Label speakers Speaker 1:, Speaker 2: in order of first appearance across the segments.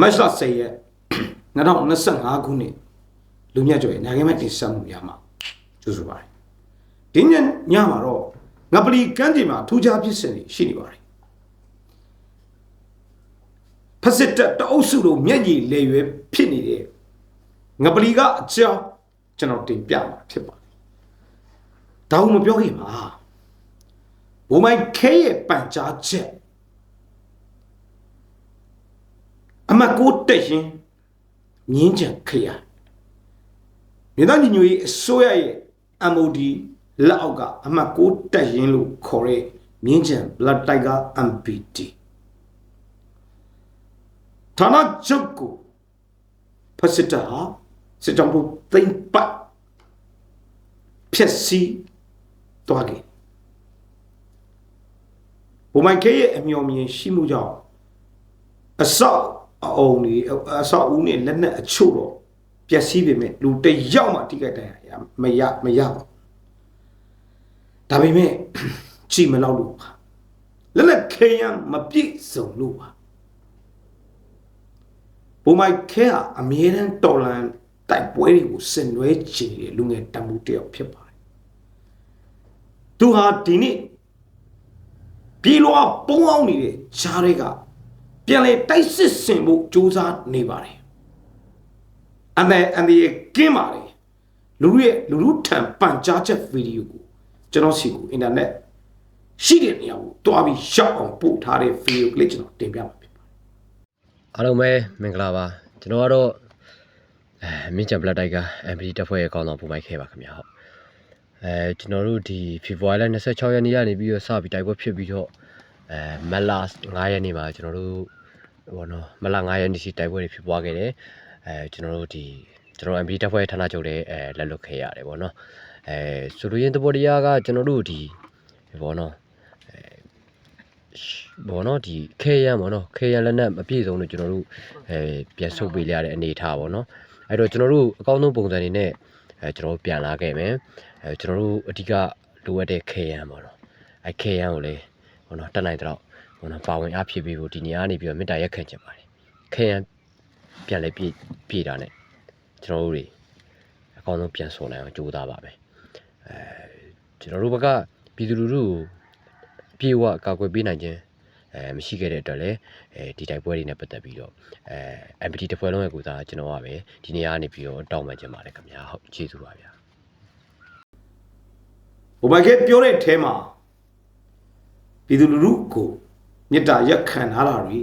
Speaker 1: မတ်လ10ရက်2025ခုနှစ်လူမြတ်ကျော်ရဲ့ညာခင်မဲ့တင်ဆက်မှုများမှာကျိုးဆိုပါတယ်ဒီညညမှာတော့ငပလီကမ်းခြေမှာထူးခြားဖြစ်စဉ်တွေရှိနေပါတယ်ဖက်စစ်တပ်တအုပ်စုတို့မျက်ရည်လေရွယ်ဖြစ်နေတဲ့ငပလီကအကြောင်းကျွန်တော်တင်ပြမှာဖြစ်ပါတယ်ဒါမှမပြောခင်မှာဘုံမိုင်ခဲရဲ့ပန်ကြားချက် အမကိုတက်ရင်ငင်းချံခရမြေသားညီညွတ်ရေးအစိုးရရဲ့ MOD လက်အောက်ကအမကိုတက်ရင်လို့ခေါ်တဲ့မြင်းချံ Blood Tiger MPT ဌာနချုပ်ကိုဖက်စစ်တပ်ဟာစစ်ကြောင်းတို့သိမ့်ပတ်ဖြက်စီးသွားခဲ့ဘုံမိုင်ခဲရဲ့အမျော်မြင်ရှိမှုကြောင့်အဆောက် အအုံတွေအဆောက်အဦနဲ့လက်နက်အချို့တော့ပျက်စီးပေမဲ့လူတစ်ယောက်မှတိကျတဲ့ရမရမရပါဘူးဒါပေမဲ့ကြည်မလောက်လို့ပါလက်လက်ခဲရန်မပြည့်စုံလို့ပါဘုံမိုင်ခဲဟာအမြဲတမ်းတော်လန်တိုက်ပွဲတွေကိုဆင်နွှဲချင်တဲ့လူငယ်တမှုတစ်ယောက်ဖြစ်ပါတယ်သူဟာဒီနေ့ပြေလွားပုံအောင်နေတဲ့ဂျားတွေက ပြန်လေတိုက်စစ်ဆင်ဖို့စူးစမ်းနေပါတယ်အမေအမေကင်းပါလေလူလူရဲ့လူလူထံပန်ကြားချက်ဗီဒီယိုကိုကျွန်တော်စီကိုအင်တာနက်ရှိတဲ့နေရာကိုတွားပြီးရှောက်အောင်ပို့ထားတဲ့ဗီဒီယိုကလေးကျွန်တော်တင်ပြမှာဖြစ်ပါတယ်
Speaker 2: အားလုံးပဲမင်္ဂလာပါကျွန်တော်ကတော့အဲမင်းချန်ဘလက်တိုက်က MPD တက်ဖွဲ့ရဲ့ကောင်းဆောင်ပုံမိုက်ခဲ့ပါခင်ဗျာဟုတ်အဲကျွန်တော်တို့ဒီဖေဖော်ဝါရီလ26ရက်နေ့ကနေပြီးတော့စပြီးတိုက်ပွဲဖြစ်ပြီးတော့ အဲမလာ9ရက်နေ့မှာကျွန်တော်တို့ဘောနော်မလာ9ရက်နေ့စီတိုက်ပွဲတွေဖြစ်ပွားခဲ့တယ်အဲကျွန်တော်တို့ဒီကျွန်တော် MPD တက်ဖွဲ့ဌာနချုပ်လည်းအဲလက်လွတ်ခဲ့ရတယ်ဗောနော်အဲဆိုလိုရင်းသဘောတရားကကျွန်တော်တို့ဒီဘောနော်ဘောနော်ဒီခဲရန်ဘောနော်ခဲရန်လက်နက်မပြည့်စုံလို့ကျွန်တော်တို့အဲပြန်ဆုတ်ပေးရတဲ့အနေအထားဘောနော်အဲ့တော့ကျွန်တော်တို့အကောင်းဆုံးပုံစံတွေနဲ့အဲကျွန်တော်တို့ပြန်လာခဲ့မယ်အဲကျွန်တော်တို့အဓိကလိုအပ်တဲ့ခဲရန်ဘောနော်အဲခဲရန်ကိုလေ ဘောနော်တက်နိုင်တော့ဘောနော်ပါဝင်အားဖြည့်ပေးဖို့ဒီနေရာကနေပြီးတော့မေတ္တာရက်ခံချင်ပါတယ်ခဲရန်ပြန်လဲပြည့်ပြည့်တာနဲ့ကျွန်တော်တို့တွေအကောင်းဆုံးပြန်ဆော်နိုင်အောင်ကြိုးစားပါမယ်အဲကျွန်တော်တို့ဘက်ကပြည်သူလူထုကိုပြေဝအကာအကွယ်ပေးနိုင်ခြင်းအဲမရှိခဲ့တဲ့အတွက်လည်းအဲဒီတိုက်ပွဲတွေနဲ့ပတ်သက်ပြီးတော့အဲ MPT တစ်ဖွဲ့လုံးရဲ့ကိုစားကျွန်တော်ကပဲဒီနေရာကနေပြီးတော့တောင်းပန်ခြင်းပါတယ်ခင်ဗျာဟုတ်ကျေးဇူးပါဗျာ
Speaker 1: ဘုံမိုင်ခဲပြောတဲ့အထဲမှာ ပြည်သူလူထုကိုမေတ္တာရက်ခံထားတာတွေ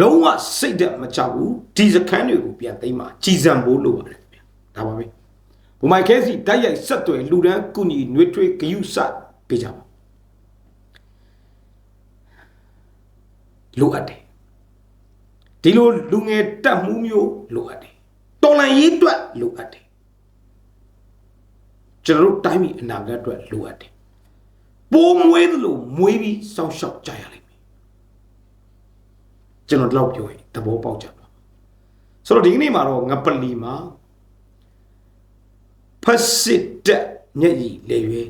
Speaker 1: လုံးဝစိတ်သက်မချဘူးဒီစခန်းတွေကိုပြန်သိမ်းမှာကြည်စံဖို့လိုပါတယ်ခင်ဗျာဒါပါပဲဘုံမိုင်ခဲစီတိုက်ရိုက်ဆက်သွယ်လူဒန်းကုညီနှွေးထွေးဂယုစပေးကြပါလိုအပ်တယ်ဒီလိုလူငယ်တက်မှုမျိုးလိုအပ်တယ်တော်လန်ရေးအတွက်လိုအပ်တယ်ကျွန်တော်တို့တိုင်းပြည်အနာဂတ်အတွက်လိုအပ်တယ် ပိုးမွေးသလိုမွေးပြီးစောင့်ရှောက်ကြရလိမ့်မယ်ကျွန်တော်ဒီလောက်ပြောရင်သဘောပေါက်ကြပါဆိုတော့ဒီကနေ့မှာတော့ငပလီမှာဖက်စစ်တက်မျက်ရည်လေရွယ်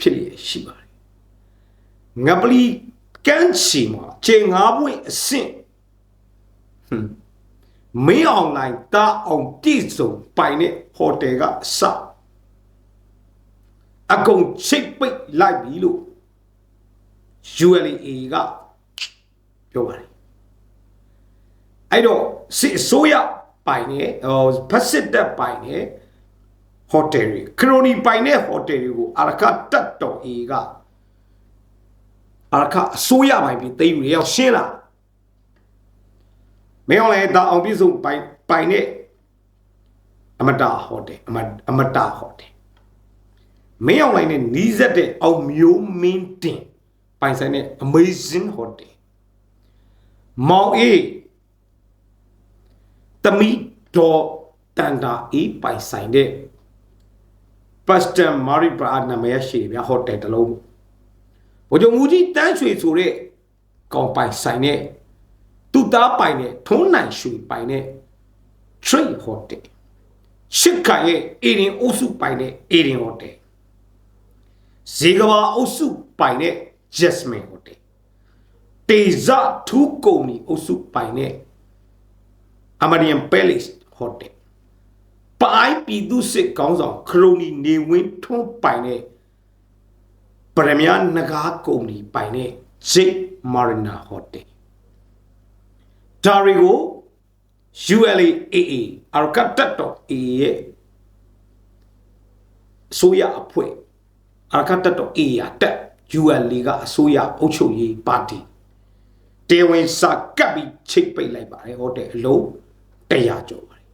Speaker 1: ဖြစ်ရရှိပါတယ်ငပလီကန်းချီမှာခြေငါးပွင့်အဆင့်ဟွန်းမင်းအောင်နိုင်တာအောင်ပြည့်စုံပိုင်တဲ့ဟိုတယ်ကအစ အကုန်ချိတ်ပိတ်လိုက်ပြီလို့ ULA ကပြောပါတယ်အဲ့တော့စစ်အစိုးရပိုင်နေဟိုဖက်စစ်တပ်ပိုင်နေဟိုတယ်တွေခရိုနီပိုင်တဲ့ဟိုတယ်တွေကိုအာရကတက်တော် A ကအာရကအစိုးရပိုင်ပြီးသိမ်းယူရအောင်ရှင်းလာမင်းအောင်လည်းတာအောင်ပြည့်စုံပိုင်ပိုင်တဲ့အမတာဟိုတယ်အမအမတာဟိုတယ် မင်းအောင်လိုက်နဲ့နီးစက်တဲ့အောင်မျိုးမင်းတင်ပိုင်ဆိုင်တဲ့ Amazing Hotel မောင်အေးတမီဒေါ်တန်တာအေးပိုင်ဆိုင်တဲ့ Pastor Mary Bra နာမည်ရရှိတယ်ဗျာဟိုတယ်တစ်လုံးဘိုးချုပ်မူကြီးတန်းရွှေဆိုတဲ့ကောင်ပိုင်ဆိုင်တဲ့သူ့သားပိုင်တဲ့ထုံးနိုင်ရွှေပိုင်တဲ့ Trade Hotel ရှစ်ခိုင်ရဲ့အေရင်အုပ်စုပိုင်တဲ့အေရင်ဟိုတယ် ဇေကဘာအုပ်စုပိုင်တဲ့ Jasmine Hotel တေဇထူးကုမ္ပဏီအုပ်စုပိုင်တဲ့ American Palace Hotel ပိုင်ပြည်သူစစ်ကောင်းဆောင်ခရိုနီနေဝင်းထွန်းပိုင်တဲ့ပရမယာနဂါကုမ္ပဏီပိုင်တဲ့ Jake Marina Hotel ဒါတွေကို ULAA အရကတ်တက်တော့ AA ရဲ့အစိုးရအဖွဲ့ အရကတ်တက်တော့ AA ရတက် ULA ကအစိုးရအုပ်ချုပ်ရေးပါတီတေဝင်စာကပ်ပြီးချိတ်ပိတ်လိုက်ပါတယ်ဟိုတယ်အလုံး100ကျော်ပါတယ်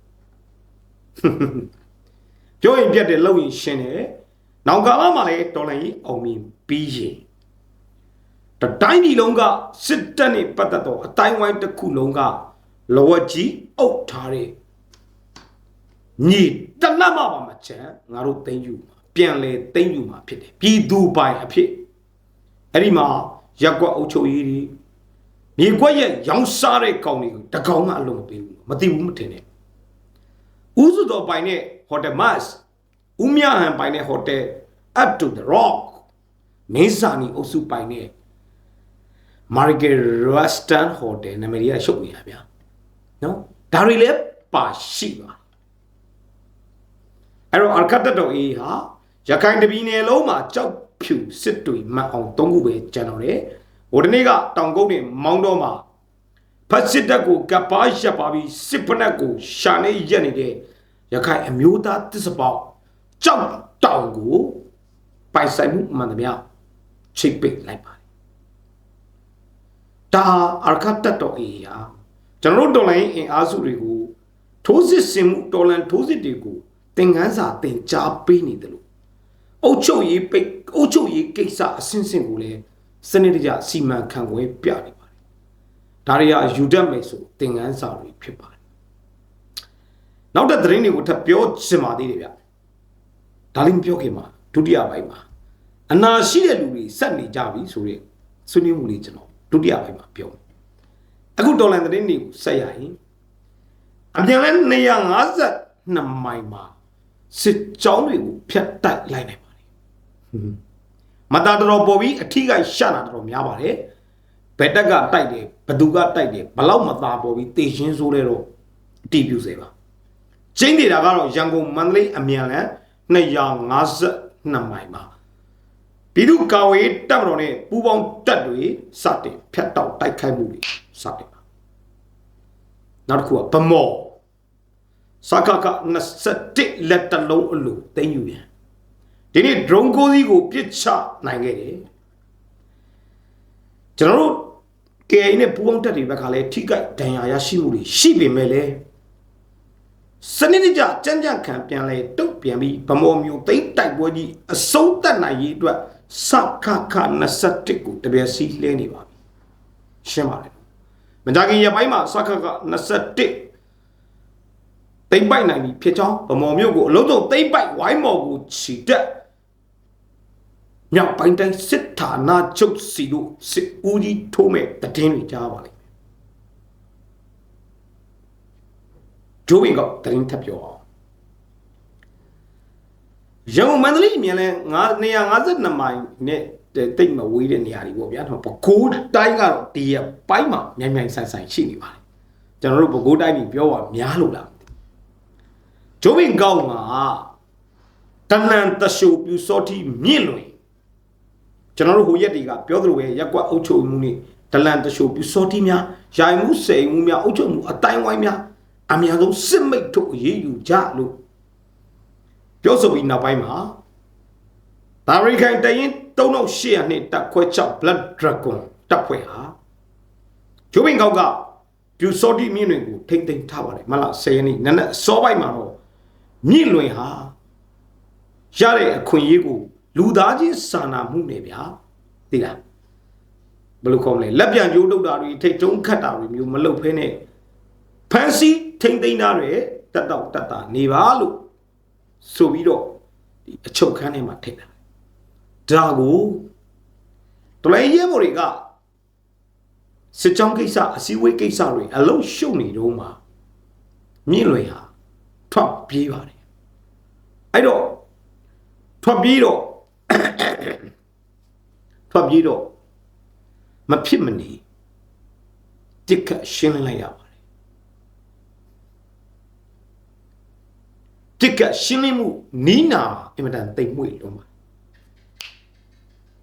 Speaker 1: ပြောရင်ပြတ်တယ်လောက်ရင်ရှင်းတယ်နောက်ကာလမှာလည်းတော်လိုင်းကြီးအောင်မြင်ပြီးရင်တတိုင်းပြည်လုံးကစစ်တပ်နဲ့ပတ်သက်တော့အတိုင်းဝိုင်းတစ်ခုလုံးကလောဝကြီးအုပ်ထားတဲ့ညီတနတ်မှပါမချမ်းငါတို့သိမ့်ယူမှာ ပြန်လေသိမ့်ယူမှာဖြစ်တယ်ပြည်သူပိုင်အဖြစ်အဲ့ဒီမှာရက်ကွက်အုပ်ချုပ်ရေးတွေမြေကွက်ရဲ့ရောင်းစားတဲ့ကောင်တွေကိုတကောင်မှအလုံးမပေးဘူးမသိဘူးမထင်နဲ့ဦးစုတော်ပိုင်တဲ့ Hotel Mas ဦးမြဟန်ပိုင်တဲ့ Hotel Up to the Rock မင်းစာနီအုပ်စုပိုင်တဲ့ Margaret Ruston Hotel နာမည်ကြီးကရှုပ်နေတာဗျာနော်ဒါတွေလည်းပါရှိပါအဲ့တော့အာကတ်တော်အေးဟာ ရခိုင်တပြည်နယ်လုံးမှာကြောက်ဖြူစစ်တွေမှတ်အောင်သုံးခုပဲကျန်တော့တယ်ဟိုတနေ့ကတောင်ကုန်းနဲ့မောင်းတော့မှာဖတ်စစ်တပ်ကိုကပ်ပါရပ်ပါပြီးစစ်ဖက်နှက်ကိုရှာနေရက်နေတဲ့ရခိုင်အမျိုးသားတစ္ဆပေါက်ကြောက်တောင်ကိုပိုင်ဆိုင်မှုမှန်သမျှချိတ်ပိတ်လိုက်ပါတယ်ဒါအာကတ်တော်အေးဟာကျွန်တော်တို့တော်လိုင်းအင်အားစုတွေကိုထိုးစစ်ဆင်မှုတော်လန်ထိုးစစ်တွေကိုသင်ခန်းစာသင်ကြားပေးနေတယ်လို့ အုတ်ချုပ်ရေးပိတ်အုတ်ချုပ်ရေးကိစ္စအဆင့်ဆင့်ကိုလည်းစနစ်တကျစီမံခန့်ခွဲပြနေပါတယ်ဒါတွေကယူတတ်မယ်ဆိုသင်ခန်းစာတွေဖြစ်ပါတယ်နောက်တဲ့သတင်းတွေကိုထပ်ပြောချင်ပါသေးတယ်ဗျဒါလည်းမပြောခင်မှာဒုတိယပိုင်းမှာအနာရှိတဲ့လူတွေစက်နေကြပြီဆိုတဲ့ဆွေးနွေးမှုလေးကျွန်တော်ဒုတိယပိုင်းမှာပြောမယ်အခုဒေါ်လာသတင်းတွေကိုဆက်ရရင်အပြန်လဲ252မိုင်မှာစစ်ကြောင်းတွေကိုဖျက်တိုက်လိုက်နိုင်ပါတယ် မတာတော်ပေါ်ပြီးအထီးကရှာတာတော်များပါတယ်ဘယ်တက်ကတိုက်တယ်ဘသူကတိုက်တယ်ဘလောက်မတာပေါ်ပြီးတေရှင်းဆိုးတဲ့တော့အတီးပြူစေပါကျင်းနေတာကတော့ရန်ကုန်မန္တလေးအမြန်လန်252မိုင်မှာပြည်သူ့ကာဝေးတပ်မတော်နဲ့ပူးပေါင်းတပ်တွေစတင်ဖျက်တောက်တိုက်ခိုက်မှုတွေစတင်ပါနောက်တစ်ခုကဗမော်စကက21လက်တလုံးအလိုသိမ့်ယူပြန် ဒီနေ့ drone ကိုစီးကိုပြစ်ချနိုင်ခဲ့တယ်ကျွန်တော်တို့ KA နဲ့ပူးပေါင်းတပ်တွေဘက်ကလည်းထိခိုက်ဒဏ်ရာရရှိမှုတွေရှိပေမဲ့လည်းစနစ်တကျကြမ်းကြမ်းခံပြန်လဲတုတ်ပြန်ပြီးဗမော်မျိုးသိမ့်တိုက်ပွဲကြီးအဆုံးသတ်နိုင်ရေးအတွက်စခခ21ကိုတပြက်စီးလဲနေပါပြီရှင်းပါတယ်မကြခင်ရပိုင်းမှာစခခ21သိမ့်ပိုက်နိုင်ပြီဖြစ်ကြောင်းဗမော်မျိုးကိုအလုံးစုံသိမ့်ပိုက်ဝိုင်းမော်ကိုခြိတက် မြောက်ပိုင်းတိုင်းစစ်ဌာနချုပ်စီတို့စစ်ဦးကြီးထိုးမဲ့တည်င်းတွေကြားပါလိမ့်မယ်ဂျိုးဘင်ကတရင်ထပ်ပြောအောင်ရန်ကုန်မန္တလေးမြန်လဲ952မိုင်နဲ့တိတ်မဝေးတဲ့နေရာတွေပေါ့ဗျာတော့ပဲခူးတိုင်းကတော့ဒီရပိုင်းမှာမြိုင်မြိုင်ဆိုင်ဆိုင်ရှိနေပါတယ်ကျွန်တော်တို့ပဲခူးတိုင်းကြီးပြောပါများလို့လားဂျိုးဘင်ကောင်းမှာတနန်တရှုပြူစောတိမြင့်လွင် ကျွန်တော်တို့ဟိုရက်တွေကပြောသလိုပဲရက်ကွက်အုပ်ချုပ်မှုနဲ့ဒလန်တရှုပြူစောတိများယာယီမှုစိန်မှုများအုပ်ချုပ်မှုအတိုင်းဝိုင်းများအများဆုံးစစ်မိတ်ထုတ်အရေးယူကြလို့ပြောဆိုပြီးနောက်ပိုင်းမှာဒါရိခိုင်တရင်3800နှစ်တက်ခွဲ6 Blood Dragon တပ်ဖွဲ့ဟာဂျိုးဘင်ကောက်ကပြူစောတိမြင့်လွင်ကိုထိမ့်သိမ်းထားပါတယ်မလား10ရက်နေ့နနက်စောပိုင်းမှာတော့မြင့်လွင်ဟာရတဲ့အခွင့်အရေးကို လူသားချင်းစာနာမှုနဲ့ဗျာသိလားဘယ်လိုခေါ်မလဲလက်ပြန်ကြိုးတုပ်တာတွေထိတ်တုံးခတ်တာတွေမျိုးမလုပ်ဖဲနဲ့ဖန်စီထိမ့်သိမ်းတာတွေတက်တော့တက်တာနေပါလို့ဆိုပြီးတော့ဒီအချုပ်ခန်းထဲမှာထိတ်တာဒါကိုတလိုင်းရဲဘော်တွေကစစ်ကြောင်းကိစ္စအစည်းအဝေးကိစ္စတွေအလုံးရှုပ်နေတော့မှမြင့်လွင်ဟာထွက်ပြေးပါတယ်အဲ့တော့ထွက်ပြေးတော့ ထွက်ပြေးတော့မဖြစ်မနေတစ်ခတ်ရှင်းလင်းလိုက်ရပါတယ်တစ်ခတ်ရှင်းလင်းမှုနီးနာအင်မတန်တိမ်မွေ့လုံးပါ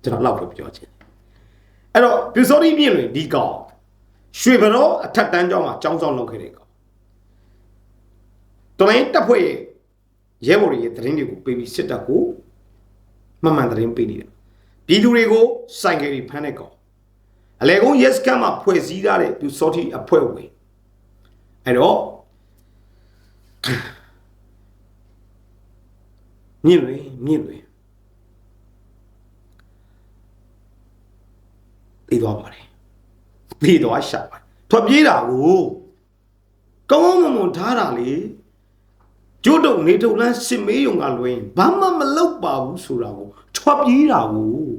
Speaker 1: ကျွန်တော်လောက်ပဲပြောချင်တယ်အဲ့တော့ပြူစောတိမြင့်လွင်ဒီကောင်ရွှေဘရောအထက်တန်းကျောင်းမှာကျောင်းဆောင်လုပ်ခဲ့တဲ့ကောင်တော်လိုင်းတပ်ဖွဲ့ရဲ့ရဲဘော်တွေရဲ့သတင်းတွေကိုပေးပြီးစစ်တပ်ကိုမှန်မှန်သတင်းပေးနေတယ် ပြည်သူတွေကိုစိုင်ကယ်တွေဖမ်းတဲ့ကောင်အလေကုန်း yes ကမ်းမှာဖွဲ့စည်းထားတဲ့သူစောတိအဖွဲ့ဝင်အဲ့တော့မြင့်လွင်မြင့်လွင်သိသွားပါတယ်သိသွားရှာပါတယ်ထွက်ပြေးတာကိုကောင်းကောင်းမွန်မွန်ထားတာလေကျိုးတုံနေထုံလန်းစစ်မေးရုံကလွင်ဘာမှမလုပ်ပါဘူးဆိုတာကိုထွက်ပြေးတာကို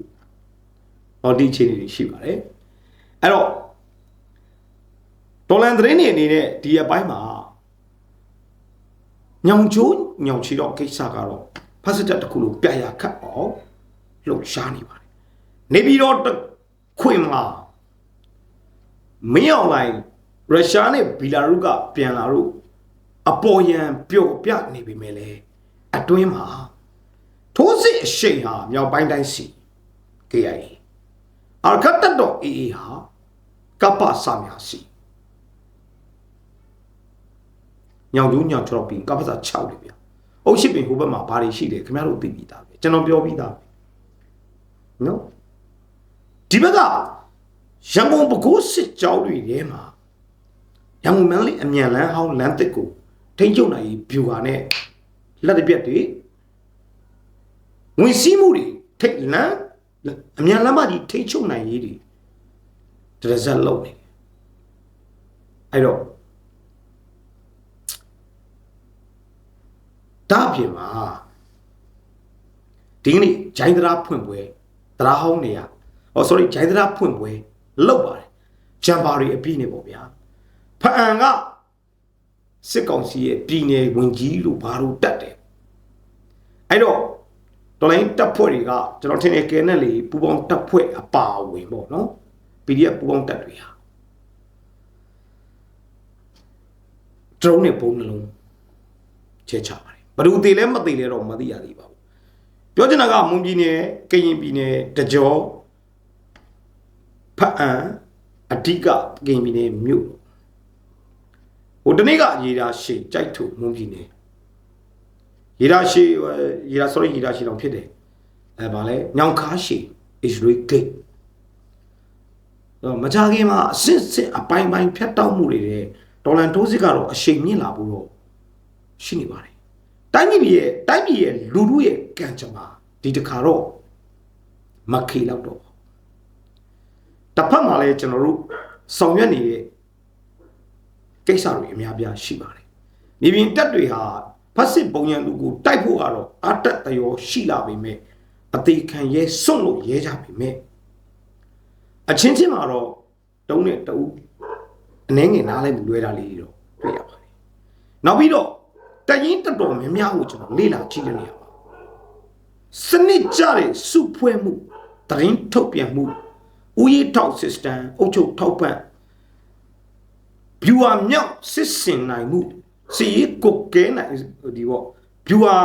Speaker 1: ဟောဒီအခြေအနေတွေရှိပါတယ်အဲ့တော့ဒေါ်လန်သတင်းတွေအနေနဲ့ဒီအပိုင်းမှာညောင်ချိုးညောင်ချီတော့ကိစ္စကတော့ဖတ်စတက်တစ်ခုလုံးပြရခတ်အောင်လှုပ်ရှားနေပါတယ်နေပြီးတော့တစ်ခွင်မှာမင်းအောင်လိုင်းရုရှားနဲ့ဘီလာရုစ်ကပြန်လာတော့အပေါ်ယံပျော့ပြနေပြီမဲ့လေအတွင်းမှာထိုးစစ်အရှိန်ဟာမြောက်ပိုင်းတိုင်းစီ KIA အာခတ်တတော့ AA ဟာကပ္ပစများစီညောင်ကျူးညောင်ချောပြီးကပ္ပစ6လေဗျာအုပ်ရှိပင်ဟိုဘက်မှာဘာတွေရှိတယ်ခင်ဗျားတို့သိပြီးသားပဲကျွန်တော်ပြောပြီးသားပဲနော်ဒီဘက်ကရန်ကုန်ပကိုးစစ်ကြောင်းတွေထဲမှာရန်ကုန်မန်းလေးအမြန်လန်းဟောင်းလမ်းတစ်ကိုထိမ့်ကျုံနိုင်ပြီးဗျူဟာနဲ့လက်တစ်ပြက်တွေဝင်စည်းမှုတွေထိတ်လန်း အမြန်လမ်းမကြီးထိတ်ချုပ်နိုင်ရေးတွေတရဇက်လုံးနေအဲ့တော့ဒါအပြင်မှာဒီကနေ့ဂျိုင်းသရာဖွင့်ပွဲသရာဟောင်းနေရဟော sorry ဂျိုင်းသရာဖွင့်ပွဲလောက်ပါတယ်ဂျမ်ပါတွေအပြည့်နေပေါ့ဗျာဖအံကစစ်ကောင်စီရဲ့ပြည်နယ်ဝင်ကြီးလို့ဘာလို့တတ်တယ်အဲ့တော့ တော်လိုင်းတပ်ဖွဲ့တွေကကျွန်တော်ထင်တယ်ကဲနဲ့လေပူပေါင်းတပ်ဖွဲ့အပါအဝင်ပေါ့နော် PDF ပူပေါင်းတပ်တွေဟာဒရုန်းနဲ့ပုံနှလုံးချဲချပါတယ်ဘယ်သူသေးလဲမသေးလဲတော့မသိရသေးပါဘူးပြောချင်တာကမွန်ပြည်နယ်ကရင်ပြည်နယ်တကြောဖအံအဓိကကရင်ပြည်နယ်မြို့ဟိုတနေ့ကရေတာရှိကြိုက်ထုမွန်ပြည်နယ် ရေတာရှိရေတာ sorry ရေတာရှိတော့ဖြစ်တယ်အဲဗာလဲညောင်ခါရှိ Israel gate တော့မကြခင်မှာအစစ်စစ်အပိုင်းပိုင်းဖြတ်တောက်မှုတွေတဲ့ဒေါ်လန်တိုးစစ်ကတော့အရှိန်မြင့်လာဖို့တော့ရှိနေပါတယ်တိုင်းပြည်ရဲ့တိုင်းပြည်ရဲ့လူလူရဲ့ကံကြမ္မာဒီတခါတော့မခေတော့တော့တစ်ဖက်မှာလည်းကျွန်တော်တို့ဆောင်ရွက်နေတဲ့ကိစ္စတွေအများပြားရှိပါတယ်မြေပြင်တက်တွေဟာ ဖက်စစ်ပုံရံလူကိုတိုက်ဖို့ကတော့အတက်တရောရှိလာပေမဲ့အသေးခံရဲစွန့်လို့ရဲကြပေမဲ့အချင်းချင်းမှာတော့တုံးနဲ့တူအနှဲငယ်နားလိုက်မှုလွဲတာလေးတွေတော့တွေ့ရပါတယ်နောက်ပြီးတော့တရင်တတော်များများကိုကျွန်တော်လေ့လာကြည့်နေရပါစနစ်ကြတဲ့စုဖွဲ့မှုတရင်ထုတ်ပြန်မှုဥယျာဉ်ထောက် system အုပ်ချုပ်ထောက်ပံ့ viewer မြောက်စစ်စင်နိုင်မှု စီရီကိုကဲနိုင်ဒီပေါ့ viewer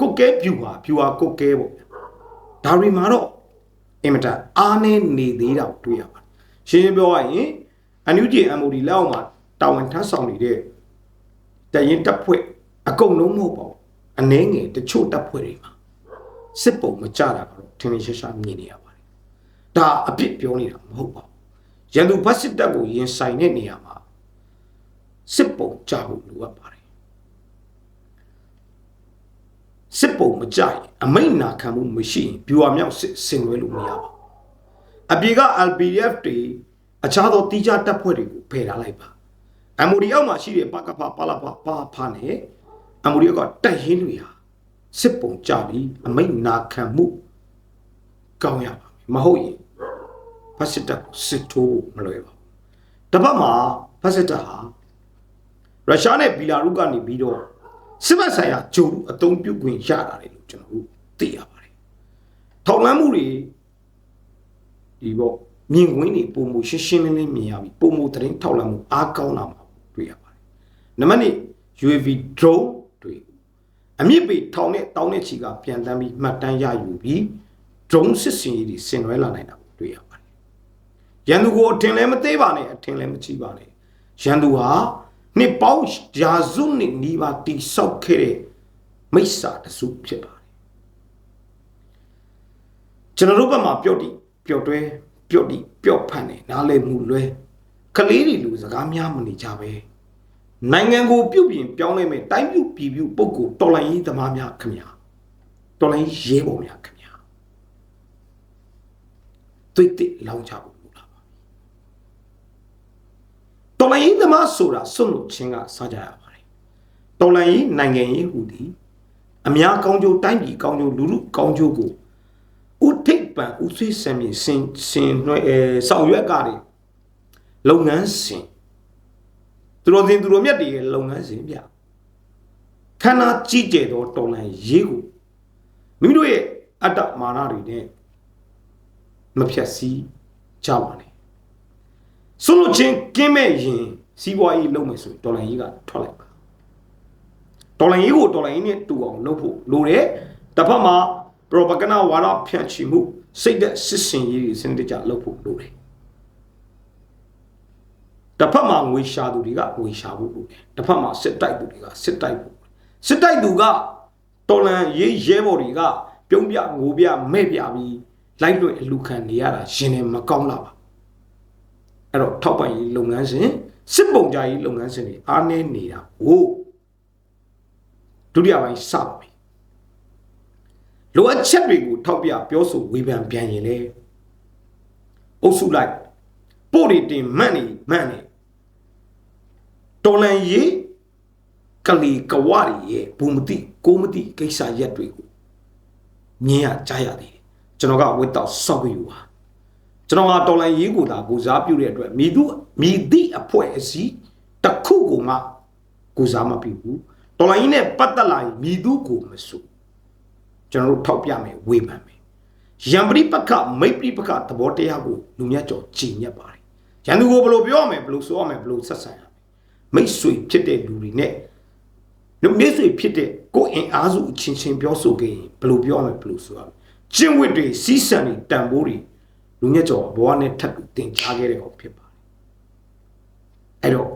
Speaker 1: ကိုကဲ viewer viewer ကိုကဲပေါ့ဒါတွေမှာတော့အင်မတန်အားနေနေသေးတာတွေ့ရပါတယ်ရှင်းရှင်းပြောရရင်အန်ယူဂျီ MOD လက်အောက်မှာတာဝန်ထမ်းဆောင်နေတဲ့တရင်တပ်ဖွဲ့အကုန်လုံးမဟုတ်ပါဘူးအနှဲငယ်တချို့တပ်ဖွဲ့တွေမှာစစ်ပုံမကြတာကတော့ထင်ထင်ရှားရှားမြင်နေရပါတယ်ဒါအပြစ်ပြောနေတာမဟုတ်ပါဘူးရန်သူဘတ်စစ်တပ်ကိုရင်ဆိုင်တဲ့နေရာမှာ စစ်ပုံကြဖို့လိုအပ်ပါတယ်စစ်ပုံမကြရင်အမိန့်နာခံမှုမရှိရင်ဗျူဟာမြောက်စစ်ဆင်နွှဲလို့မရပါဘူးအပြေက LPF တွေအခြားသောတီးခြားတပ်ဖွဲ့တွေကိုဖယ်ထားလိုက်ပါ MOD အောက်မှာရှိတဲ့ပကဖပါလာဖပါဖာနဲ့ MOD ကတိုက်ရင်းတွေဟာစစ်ပုံကြပြီးအမိန့်နာခံမှုကောင်းရပါမယ်မဟုတ်ရင်ဖက်စစ်တပ်ကိုစစ်ထိုးမလွယ်ပါဘူးတစ်ပတ်မှာဖက်စစ်တပ်ဟာ ရုရှားနဲ့ဘီလာရုစ်ကနေပြီးတော့စစ်ဘက်ဆိုင်ရာဂျုံအသုံးပြုခွင့်ရတာလေလို့ကျွန်တော်တို့သိရပါတယ်ထောက်လန်းမှုတွေဒီပေါ့မြင်ကွင်းတွေပုံမှုရှင်းရှင်းလင်းလင်းမြင်ရပြီပုံမှုသတင်းထောက်လာမှုအားကောင်းလာမှာတွေ့ရပါတယ်နံပါတ်1 UAV drone တွေ့အမြင့်ပေထောင်နဲ့တောင်းတဲ့ချီကပြန်တမ်းပြီးမှတ်တမ်းရယူပြီး drone စစ်စင်ရေးတွေဆင်နွှဲလာနိုင်တာကိုတွေ့ရပါတယ်ရန်သူကိုအထင်လည်းမသေးပါနဲ့အထင်လည်းမကြီးပါနဲ့ရန်သူဟာ နှစ်ပေါင်းရာစုနှစ်နီးပါးတိဆောက်ခဲ့တဲ့မိစ္ဆာတစုဖြစ်ပါတယ်ကျွန်တော်တို့ဘက်မှာပျော့တိပျော့တွဲပျော့တိပျော့ဖန်နေနားလည်မှုလွဲကလေးတွေလူစကားများမနေကြပဲနိုင်ငံကိုပြုတ်ပြင်ပြောင်းလဲမဲ့တိုင်းပြုတ်ပြည်ပြုတ်ပုဂ္ဂိုလ်တော်လိုင်းရေးသမားများခင်ဗျာတော်လိုင်းရဲဘော်များခင်ဗျာတွေ့တဲ့လောင်းချဖို့လိုလာပါပြီ တော်လိုင်းရေးသမားဆိုတာစွန့်လို့ချင်းကစားကြရပါတယ်တော်လိုင်းရေးနိုင်ငံရေးဟူသည်အများကောင်းကျိုးတိုင်းပြည်ကောင်းကျိုးလူလူကောင်းကျိုးကိုဥထိပ်ပံဥဆွေးဆံမြေစင်စင်နှွဲအဲဆောင်ရွက်ကတွေလုပ်ငန်းစဉ်သူတော်စင်သူတော်မြတ်တွေရဲ့လုပ်ငန်းစဉ်ပြခန္ဓာကြည့်ကြသောတော်လန်ရေးကိုမိမိတို့ရဲ့အတ္တမာနတွေနဲ့မဖြတ်စည်းကြပါနဲ့ ဆုံးလို့ချင်းကင်းမဲ့ရင်စီးပွားရေးလုပ်မယ်ဆိုရင်တော်လန်ရေးကထွက်လိုက်ပါတော်လန်ရေးကိုတော်လန်ရေးနဲ့တူအောင်လုပ်ဖို့လိုတယ်တစ်ဖက်မှာ propaganda ဝါဒဖြန့်ချီမှုစိတ်သက်စစ်စင်ရေးတွေစနစ်တကျလုပ်ဖို့လိုတယ်တစ်ဖက်မှာငွေရှာသူတွေကငွေရှာဖို့လိုတယ်တစ်ဖက်မှာစစ်တိုက်သူတွေကစစ်တိုက်ဖို့စစ်တိုက်သူကတော်လန်ရေးရဲဘော်တွေကပြုံးပြငိုပြမဲ့ပြပြီးလိုက်လွှင့်အလူခံနေရတာရှင်နေမကောင်းလာပါ အဲ့တော့ထောက်ပံ့ရေးလုပ်ငန်းစဉ်စစ်ပုံကြရေးလုပ်ငန်းစဉ်တွေအားနည်းနေတာဟိုဒုတိယပိုင်းစပါပြီလိုအပ်ချက်တွေကိုထောက်ပြပြောဆိုဝေဖန်ပြန်ရင်လေအုပ်စုလိုက်ပို့တွေတင်မှတ်နေမှတ်နေတော်လန်ရေးကလီကဝရီရဲ့ဘူမတိကိုမတိကိစ္စရက်တွေကိုမြင်ရကြားရသေးတယ်ကျွန်တော်ကဝတ်တော့စောက်ပြီးပါ ကျွန်တော်ကတော်လန်ရေးကိုသာကိုစားပြုတဲ့အတွက်မိသူမိသည့်အဖွဲ့အစည်းတစ်ခုကိုမှကိုစားမပြုဘူးတော်လန်ရေးနဲ့ပတ်သက်လာရင်မိသူကိုမဆိုကျွန်တော်တို့ထောက်ပြမယ်ဝေဖန်မယ်ယံပရိပက္ခမိတ်ပရိပက္ခသဘောတရားကိုလူမြတ်ကျော်ကြည်ညက်ပါတယ်ရန်သူကိုဘယ်လိုပြောရမလဲဘယ်လိုဆိုရမလဲဘယ်လိုဆက်ဆံရမလဲမိတ်ဆွေဖြစ်တဲ့လူတွေနဲ့လူမိတ်ဆွေဖြစ်တဲ့ကိုယ်အင်အားစုအချင်းချင်းပြောဆိုခဲ့ရင်ဘယ်လိုပြောရမလဲဘယ်လိုဆိုရမလဲကျင့်ဝတ်တွေစီးဆံတွေတန်ဖိုးတွေ လူမြတ်ကျော်ဘဝနဲ့ထပ်ပြီးတင်ကြားခဲ့တဲ့ကောင်ဖြစ်ပါတယ်အဲ့တော့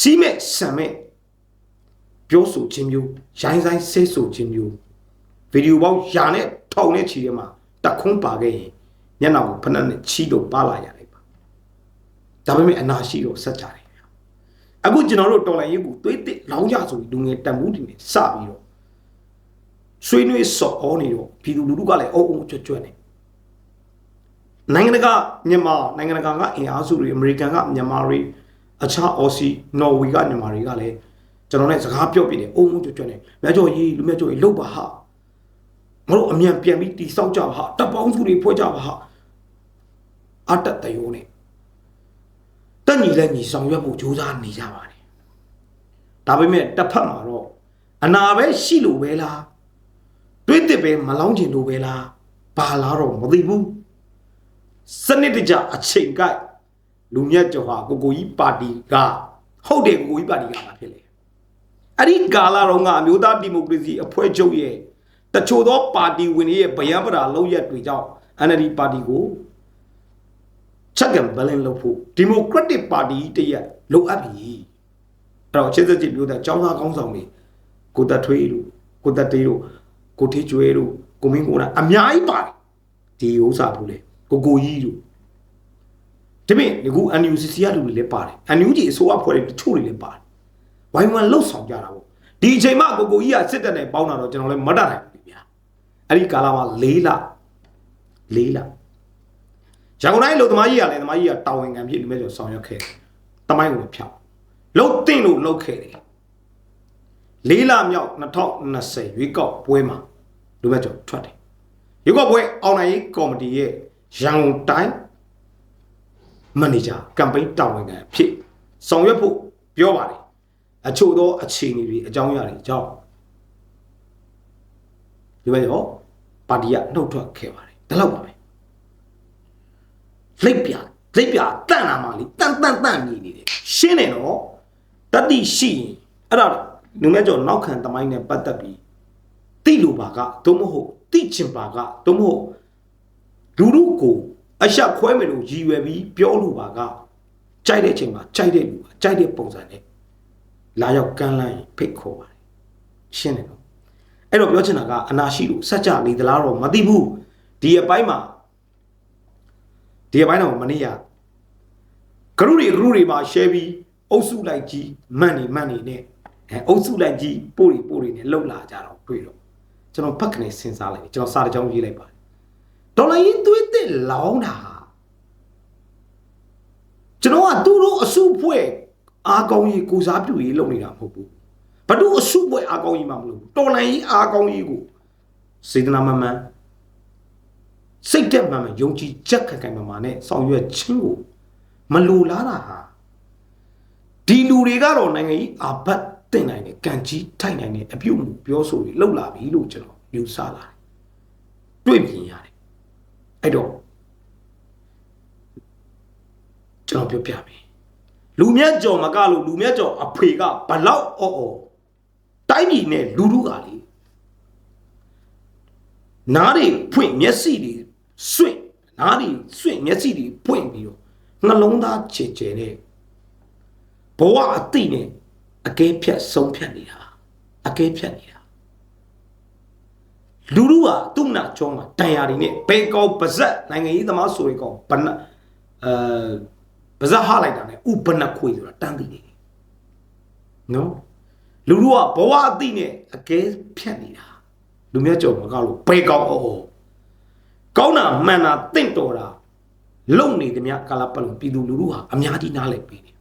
Speaker 1: စီးမဲ့ဆံမဲ့ပြောဆိုခြင်းမျိုးရိုင်းဆိုင်ဆဲဆိုခြင်းမျိုးဗီဒီယိုပေါင်းယာနဲ့ထောင်နဲ့ချီထဲမှာတက်ခွန်းပါခဲ့ရင်မျက်နှာကိုဖက်နဲ့ချီတော့ပါလာရလိုက်ပါဒါပေမဲ့အနာရှိတော့ဆက်ကြတယ်ဗျာအခုကျွန်တော်တို့တော်လိုင်းရေးကိုသွေးတစ်လောင်းကြဆိုပြီးလူငယ်တန်မှုတွေနဲ့စပြီးတော့ဆွေးနွေးစော်ဩနေတော့ပြည်သူလူထုကလည်းအုံအုံကြွကြွနေ နိုင်ငံတကာမြန်မာနိုင်ငံတကာကအင်အားစုတွေအမေရိကန်ကမြန်မာတွေအခြားအော်စီနော်ဝေကမြန်မာတွေကလည်းကျွန်တော်နဲ့စကားပြောပြနေအုံအုံကြွကြွနေမြတ်ကျော်ကြီးလူမြတ်ကျော်ကြီးလှုပ်ပါဟာမတို့အမြန်ပြန်ပြီးတိဆောက်ကြပါဟာတပ်ပေါင်းစုတွေဖွဲ့ကြပါဟာအတတယောနဲ့တက်ညီလက်ညီဆောင်ရွက်ဖို့ကြိုးစားနေကြပါတယ်ဒါပေမဲ့တစ်ဖက်မှာတော့အနာပဲရှိလို့ပဲလားတွေးတစ်ပဲမလောင်းကျင်လို့ပဲလားဘာလားတော့မသိဘူး စနစ်တကျအချိန်ကိုက်လူမြတ်ကျော်ဟာကိုကိုကြီးပါတီကဟုတ်တယ်ကိုကိုကြီးပါတီကဘာဖြစ်လဲအဲ့ဒီကာလာတော့ကအမျိုးသားဒီမိုကရေစီအဖွဲ့ချုပ်ရဲ့တချို့သောပါတီဝင်တွေရဲ့ဗျံပရာလောက်ရက်တွေကြောင့် NLD ပါတီကို check and balance လုပ်ဖို့ Democratic Party တရက်လိုအပ်ပြီအဲ့တော့ချက်စကြည့်ပြောတဲ့ចောင်းသားကောင်းဆောင်တွေကိုတထွေးတို့ကိုတတေးတို့ကိုထေးကျွဲတို့ကိုမင်းကိုနာအများကြီးပါတယ်ဒီဥစ္စာဘူးလေ ကိုကိုကြီးတို့ဒီပြင်ဒီကူ NUCC ရလူတွေလည်းပါတယ် NUG အစိုးရဖွဲ့တွေတချို့တွေလည်းပါတယ်ဝိုင်းဝန်းလှုပ်ဆောင်ကြတာပေါ့ဒီအချိန်မှကိုကိုကြီးကစစ်တပ်နဲ့ပေါင်းတာတော့ကျွန်တော်လည်းမတတ်နိုင်ဘူးဗျာအဲ့ဒီကာလမှာ၄လ၄လရန်ကုန်တိုင်းလူသမားကြီးကလည်းသမားကြီးကတာဝန်ခံဖြစ်လူမဲ့ဆိုဆောင်ရွက်ခဲ့တမိုင်းကိုဖြောက်လှုပ်တင်လို့လှုပ်ခဲ့တယ်လေးလမြောက်2020ရွေးကောက်ပွဲမှာလူမဲ့ကျော်ထွက်တယ်ရွေးကောက်ပွဲအောင်နိုင်ရေးကော်မတီရဲ့ ရန်ကုန်တိုင်းမန်နေဂျာကမ်ပိန်းတာဝန်ခံဖြစ်ဆောင်ရွက်ဖို့ပြောပါတယ်အချို့သောအခြေအနေတွေအကြောင်းအရာတွေအကြောင်းဒီမဲ့ရောပါတီကနှုတ်ထွက်ခဲ့ပါတယ်ဒါတော့ပါပဲလိပ်ပြလိပ်ပြတန့်လာမှလေတန့်တန့်တန့်မြည်နေတယ်ရှင်းတယ်နော်တတိရှိရင်အဲ့ဒါလူမဲကျော်နောက်ခံတမိုင်းနဲ့ပတ်သက်ပြီးတိလူပါကသို့မဟုတ်တိချင်ပါကသို့မဟုတ် လူလူကိုအရှက်ခွဲမယ်လို့ရည်ရွယ်ပြီးပြောလို့ပါကကြိုက်တဲ့အချိန်မှာကြိုက်တဲ့လူကကြိုက်တဲ့ပုံစံနဲ့လာရောက်ကမ်းလှမ်းရင်ဖိတ်ခေါ်ပါတယ်ရှင်းတယ်နော်အဲ့တော့ပြောချင်တာကအနာရှိလို့စัจ जा နေသလားတော့မသိဘူးဒီအပိုင်းမှာဒီအပိုင်းတော့မနေ့ကဂရုတွေဂရုတွေမှာ share ပြီးအုပ်စုလိုက်ကြီးမှန်နေမှန်နေနဲ့အဲအုပ်စုလိုက်ကြီးပို့တွေပို့တွေနဲ့လှုပ်လာကြတော့တွေ့တော့ကျွန်တော်ဖက်ကနေစဉ်းစားလိုက်တယ်ကျွန်တော်စာတစ်ကြောင်းရေးလိုက်ပါတယ် ဒေါ်လာရေးသွေးတစ်လောင်းတာဟာကျွန်တော်ကသူတို့အစုဖွဲ့အားကောင်းကြီးကိုစားပြုရေးလုပ်နေတာမဟုတ်ဘူးဘလို့အစုဖွဲ့အားကောင်းကြီးမှမလုပ်ဘူးတော်လိုင်းကြီးအားကောင်းကြီးကိုစေတနာမှန်မှန်စိတ်တက်မှန်မှန်ယုံကြည်ချက်ခိုင်ခိုင်မာမာနဲ့ဆောင်ရွက်ခြင်းကိုမလိုလားတာဟာဒီလူတွေကတော့နိုင်ငံကြီးအာဘတ်တင်နိုင်တယ်ကံကြီးထိုက်နိုင်တယ်အပြုတ်မှုပြောဆိုတွေလှုပ်လာပြီလို့ကျွန်တော်ယူဆလာတယ်တွေ့မြင်ရတယ် အဲ့တော့ကျွန်တော်ပြောပြမယ်လူမြတ်ကြော်မကလို့လူမြတ်ကြော်အဖေကဘလောက်အော်အော်တိုင်းပြည်နဲ့လူလူကလေနားတွေဖွင့်မျက်စိတွေစွင့်နားတွေစွင့်မျက်စိတွေဖွင့်ပြီးတော့နှလုံးသားချေချေနဲ့ဘဝအသိနဲ့အကဲဖြတ်ဆုံးဖြတ်နေတာအကဲဖြတ်နေတာ လူလူကသူ့နာကြောမှာတန်ရာတွေနဲ့ဘယ်ကောပါဇက်နိုင်ငံရေးသမားဆိုရင်ကောဘနအဲပါဇက်ဟလိုက်တာနဲ့ဥပနခွေဆိုတာတန်းသိနေတယ်နော်လူလူကဘဝအသိနဲ့အကဲဖြတ်နေတာလူမြတ်ကြောမကောက်လို့ဘယ်ကောအော်ကောင်းတာမှန်တာတင့်တော်တာလုံနေသည်များကာလပတ်လုံးပြည်သူလူထုဟာအများကြီးနားလည်ပေးတယ်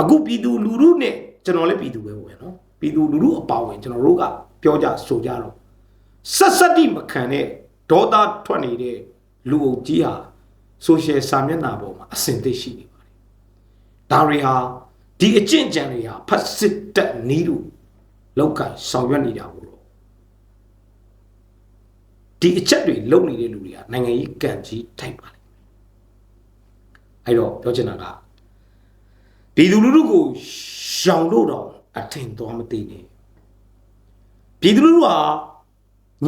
Speaker 1: အခုပြည်သူလူထုနဲ့ကျွန်တော်လည်းပြည်သူပဲပေါ့ဗျာနော်ပြည်သူလူထုအပါဝင်ကျွန်တော်တို့ကပြောကြဆိုကြတော့ ဆက်ဆက်တိမခံတဲ့ဒေါသထွက်နေတဲ့လူအုပ်ကြီးဟာဆိုရှယ်စာမျက်နှာပေါ်မှာအစင်သိရှိနေပါတယ်ဒါတွေဟာဒီအကျင့်ကြံတွေဟာဖတ်စစ်တက်နီးတို့လောက်ကဆောင်ရွက်နေတာကိုတော့ဒီအချက်တွေလုံနေတဲ့လူတွေကနိုင်ငံရေးကံကြီးထိုက်ပါလေအဲ့တော့ပြောချင်တာကပြည်သူလူထုကိုရှောင်လို့တော့အထင်သွားမသိနဲ့ပြည်သူလူထုဟာ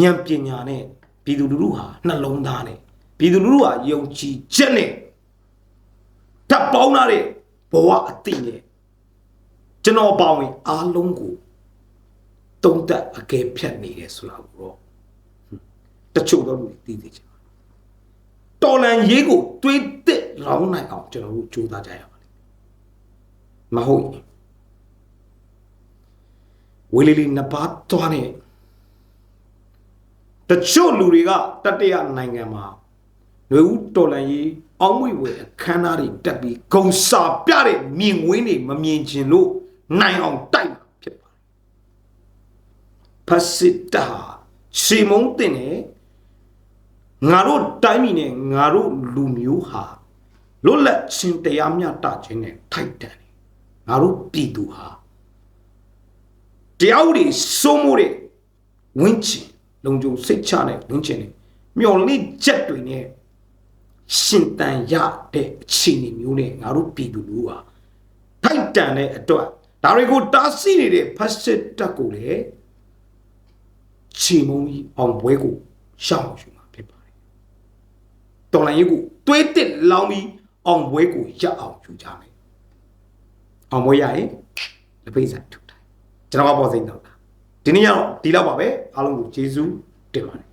Speaker 1: ဉာဏ်ပညာနဲ့ပြည်သူလူထုဟာနှလုံးသားနဲ့ပြည်သူလူထုဟာယုံကြည်ချက်နဲ့ဓာတ်ပေါင်းလာတဲ့ဘဝအသိနဲ့ကျွန်တော်ပါဝင်အားလုံးကိုတုံးတက်အကဲဖြတ်နေတယ်ဆိုတာကိုတော့တချို့တော့လူတွေသိသိချင်ပါတော်လန်ရေးကိုတွေးတစ်လောင်းနိုင်အောင်ကျွန်တော်တို့ကြိုးစားကြရပါလိမ့်မဟုတ်ရင်ဝေလီလီနှစ်ပါးသွားနေ တချို့လူတွေကတတရနိုင်ငံမှာຫນွေဦးတော်လန်ရေးအောင်းမွေဝယ်အခမ်းအနားတွေတက်ပြီးဂုံစာပြတဲ့မြင်ဝင်းတွေမမြင်ချင်လို့နိုင်အောင်တိုက်မှာဖြစ်ပါတယ်ဖက်စစ်တာရှေမုံတင်နေငါတို့တိုင်းပြည်နဲ့ငါတို့လူမျိုးဟာလွတ်လပ်ခြင်းတရားမျှတခြင်းနဲ့ထိုက်တန်တယ်ငါတို့ပြည်သူဟာတရားဥပဒေစိုးမိုးတဲ့ဝင်းချင် လုံခြုံစိတ်ချတဲ့ဝင်းချင်နဲ့မျော်လင့်ချက်တွေနဲ့ရှင်တန်ရတဲ့အခြေအနေမျိုးနဲ့ငါတို့ပြည်သူလူဟာထိုက်တန်တဲ့အတွက်ဒါတွေကိုတားဆီးနေတဲ့ဖက်စစ်တပ်ကိုလည်းချီမုံကြီးအောင်ပွဲကိုရှောင်ယူမှာဖြစ်ပါတယ်။တော်လိုင်းရေးကိုတွေးတစ်လောင်းပြီးအောင်ပွဲကိုရအောင်ယူကြမယ်။အောင်ပွဲရရင်လက်ဖိတ်ဆိုင်ထူတိုင်းကျွန်တော်ကပေါ်စိမ့်တော့တာ ဒီနေ့ကတော့ဒီလောက်ပါပဲအားလုံးကိုကျေးဇူးတင်ပါတယ်